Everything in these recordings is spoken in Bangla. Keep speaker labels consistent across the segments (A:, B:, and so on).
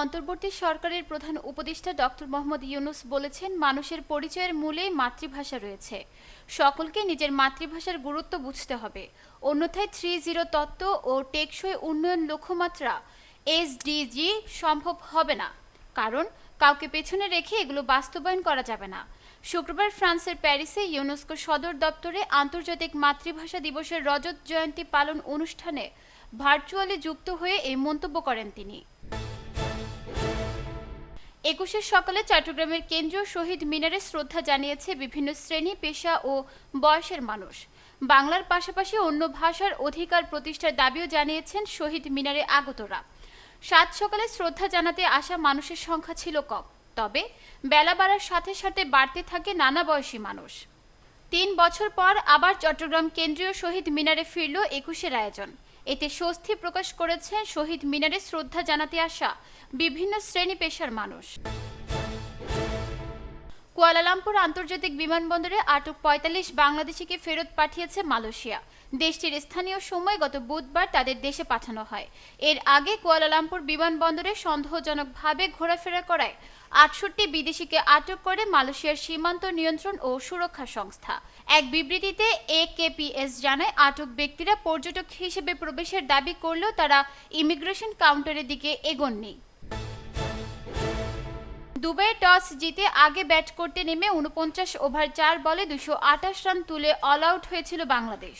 A: অন্তর্বর্তী সরকারের প্রধান উপদেষ্টা ডক্টর মোহাম্মদ ইউনুস বলেছেন, মানুষের পরিচয়ের মূলেই মাতৃভাষা রয়েছে। সকলকে নিজের মাতৃভাষার গুরুত্ব বুঝতে হবে। অন্যথায় থ্রি জিরো তত্ত্ব ও টেকসই উন্নয়ন লক্ষ্যমাত্রা এসডিজি সম্ভব হবে না। কারণ, কাউকে পেছনে রেখে এগুলো বাস্তবায়ন করা যাবে না। শুক্রবার ফ্রান্সের প্যারিসে ইউনেস্কো সদর দপ্তরে আন্তর্জাতিক মাতৃভাষা দিবসের রজত জয়ন্তী পালন অনুষ্ঠানে ভার্চুয়ালি যুক্ত হয়ে এই মন্তব্য করেন তিনি। একুশের সকালে চট্টগ্রামের কেন্দ্রীয় শহীদ মিনারে শ্রদ্ধা জানিয়েছে বিভিন্ন শ্রেণি, পেশা ও বয়সের মানুষ। বাংলার পাশাপাশি অন্য ভাষার অধিকার প্রতিষ্ঠার দাবিও জানিয়েছেন শহীদ মিনারে আগতরা। সাত সকালে শ্রদ্ধা জানাতে আসা মানুষের সংখ্যা ছিল কম। তবে বেলা বাড়ার সাথে সাথে বাড়তে থাকে নানা বয়সী মানুষ। তিন বছর পর আবার চট্টগ্রাম কেন্দ্রীয় শহীদ মিনারে ফিরল একুশের আয়োজন। এতে স্বস্তি প্রকাশ করেছেন শহীদ মিনারে শ্রদ্ধা জানাতে আসা বিভিন্ন শ্রেণি পেশার মানুষ। কুয়ালালামপুর আন্তর্জাতিক বিমানবন্দরে আটক পঁয়তাল্লিশ বাংলাদেশিকে ফেরত পাঠিয়েছে মালয়েশিয়া। দেশটির স্থানীয় সময় গত বুধবার তাদের দেশে পাঠানো হয়। এর আগে কুয়ালালামপুর বিমানবন্দরে সন্দেহজনকভাবে ঘোরাফেরা করায় আটষট্টি বিদেশিকে আটক করে মালয়েশিয়ার সীমান্ত নিয়ন্ত্রণ ও সুরক্ষা সংস্থা। এক বিবৃতিতে এ একেপিএস জানায়, আটক ব্যক্তিরা পর্যটক হিসেবে প্রবেশের দাবি করলেও তারা ইমিগ্রেশন কাউন্টারের দিকে এগোননি। দুবাইয়ে টস জিতে আগে ব্যাট করতে নেমে উনপঞ্চাশ ওভার চার বলে দুশো আটাশ রান তুলে অল আউট হয়েছিল বাংলাদেশ।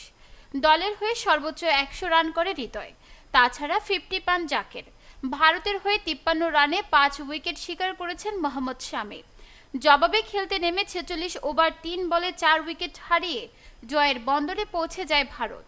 A: দলের হয়ে সর্বোচ্চ একশো রান করে হৃদয়। তাছাড়া ফিফটি পান জাকের। ভারতের হয়ে তিপ্পান্ন রানে পাঁচ উইকেট শিকার করেছেন মোহাম্মদ শামি জবাবে খেলতে নেমে ছেচল্লিশ ওভার তিন বলে চার উইকেট হারিয়ে জয়ের বন্দরে পৌঁছে যায় ভারত।